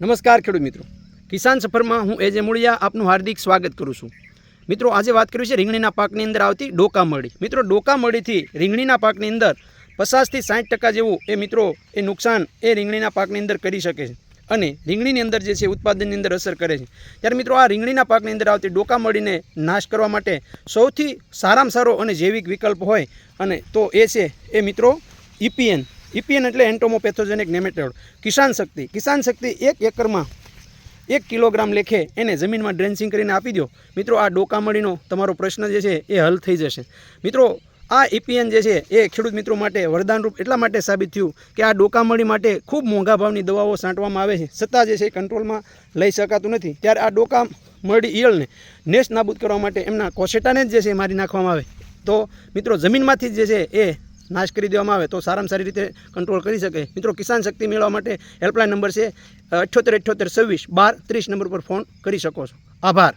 નમસ્કાર ખેડૂત મિત્રો. કિસાન સફરમાં હું એજે મૂળિયા આપનું હાર્દિક સ્વાગત કરું છું. મિત્રો, આજે વાત કરવી છે રીંગણીના પાકની અંદર આવતી ડોકામળી મિત્રો ડોકામળીથી રીંગણીના પાકની અંદર પચાસથી સાઠ ટકા જેવું એ મિત્રો, એ નુકસાન એ રીંગણીના પાકની અંદર કરી શકે છે. અને રીંગણીની અંદર જે છે ઉત્પાદનની અંદર અસર કરે છે. ત્યારે મિત્રો, આ રીંગણીના પાકની અંદર આવતી ડોકામળીને નાશ કરવા માટે સૌથી સારામાં સારો અને જૈવિક વિકલ્પ હોય અને તો એ છે એ મિત્રો ઇપીએન ઇપીએન એટલે એન્ટોમોપેથોજેનિક નેમેટોડ. કિસાન શક્તિ. કિસાન શક્તિ એક એકરમાં એક કિલોગ્રામ લેખે એને જમીનમાં ડ્રેન્સિંગ કરીને આપી દો મિત્રો, આ ડોકામળીનો તમારો પ્રશ્ન જે છે એ હલ થઈ જશે. મિત્રો, આ ઇપીએન જે છે એ ખેડૂત મિત્રો માટે વરદાનરૂપ એટલા માટે સાબિત થયું કે આ ડોકામળી માટે ખૂબ મોંઘા ભાવની દવાઓ છાંટવામાં આવે છે. છતાં જે છે એ કંટ્રોલમાં લઈ શકાતું નથી. ત્યારે આ ડોકામળી ઈયળને નેસ નાબૂદ કરવા માટે એમના કોસેટાને જ જે છે મારી નાખવામાં આવે. તો મિત્રો, જમીનમાંથી જ જે છે એ નાશ કરી દેવામાં આવે તો સારામાં સારી રીતે કંટ્રોલ કરી શકે. મિત્રો, કિસાન શક્તિ મેળવવા માટે હેલ્પલાઇન નંબર છે અઠ્યોતેર અઠ્યોતેર છવ્વીસ બાર ત્રીસ નંબર પર ફોન કરી શકો છો. આભાર.